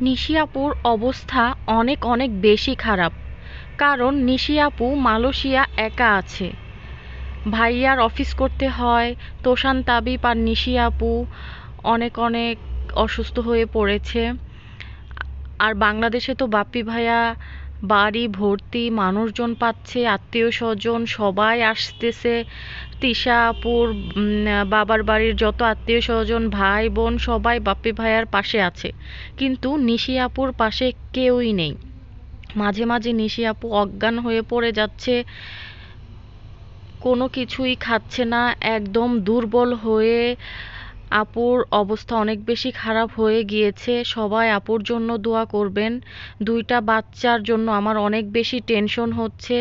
নিশি আপুর অবস্থা অনেক অনেক বেশি খারাপ, কারণ নিশি আপু মালয়েশিয়া একা আছে। ভাইয়ার অফিস করতে হয়, তোষান তাবিব আর নিশি আপু অনেক অনেক অসুস্থ হয়ে পড়েছে। আর বাংলাদেশে তো বাপ্পি ভাইয়া বাড়ি, ভর্তি, মানুষজন পাচ্ছে, আত্মীয় স্বজন, সবাই আসতেছে। তিশা আপুর বাবার বাড়ির যত আত্মীয় স্বজন, ভাই, বোন, সবাই বাপ্পি ভাইয়ার পাশে আছে। কিন্তু নিশি আপুর পাশে কেউই নেই। মাঝে মাঝে নিশি আপু অজ্ঞান হয়ে পড়ে যাচ্ছে। কোনো কিছুই খাচ্ছে না, একদম দুর্বল হয়ে আপুর অবস্থা অনেক বেশি খারাপ হয়ে গিয়েছে। সবাই আপুর জন্য দোয়া করবেন। দুইটা বাচ্চার জন্য আমার অনেক বেশি টেনশন হচ্ছে।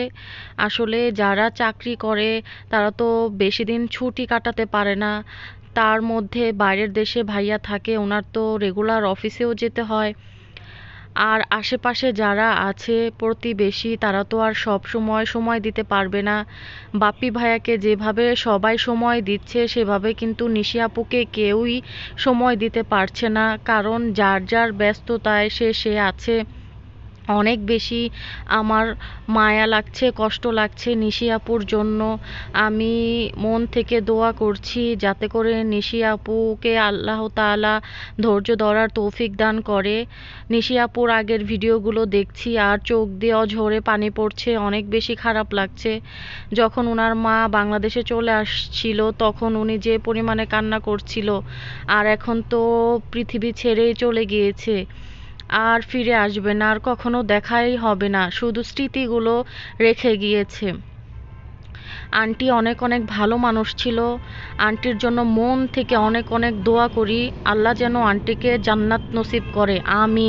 আসলে যারা চাকরি করে, তারা তো বেশি দিন ছুটি কাটাতে পারে না। তার মধ্যে বাইরের দেশে ভাইয়া থাকে, ওনার তো রেগুলার অফিসেও যেতে হয়। আর আশেপাশে যারা আছে প্রতিবেশী, তারা তো আর সব সময় সময় দিতে পারবে না। বাপি ভাইয়াকে যেভাবে সবাই সময় দিচ্ছে, সেভাবে কিন্তু নিশি আপুকে কেউই সময় দিতে পারছে না। কারণ যার যার ব্যস্ততায় সে সে আছে। অনেক বেশি আমার মায়া লাগছে, কষ্ট লাগছে নিশি আপুর জন্য। আমি মন থেকে দোয়া করছি যাতে করে নিশি আপুকে আল্লাহ তাআলা ধৈর্য ধরার তৌফিক দান করে। নিশি আপুর আগের ভিডিওগুলো দেখছি, আর চোখ দিয়ে অঝরে পানি পড়ছে, অনেক বেশি খারাপ লাগছে। যখন ওনার মা বাংলাদেশে চলে আসছিল, তখন উনি যে পরিমাণে কান্না করছিল, আর এখন তো পৃথিবী ছেড়েই চলে গিয়েছে। আর ফিরে আসবে না, আর কখনো দেখাই হবে না, শুধু স্মৃতিগুলো রেখে গিয়েছে। আন্টি অনেক অনেক ভালো মানুষ ছিল। আন্টির জন্য মন থেকে অনেক অনেক দোয়া করি। আল্লাহ যেন আন্টিকে জান্নাত নসিব করে। আমিন।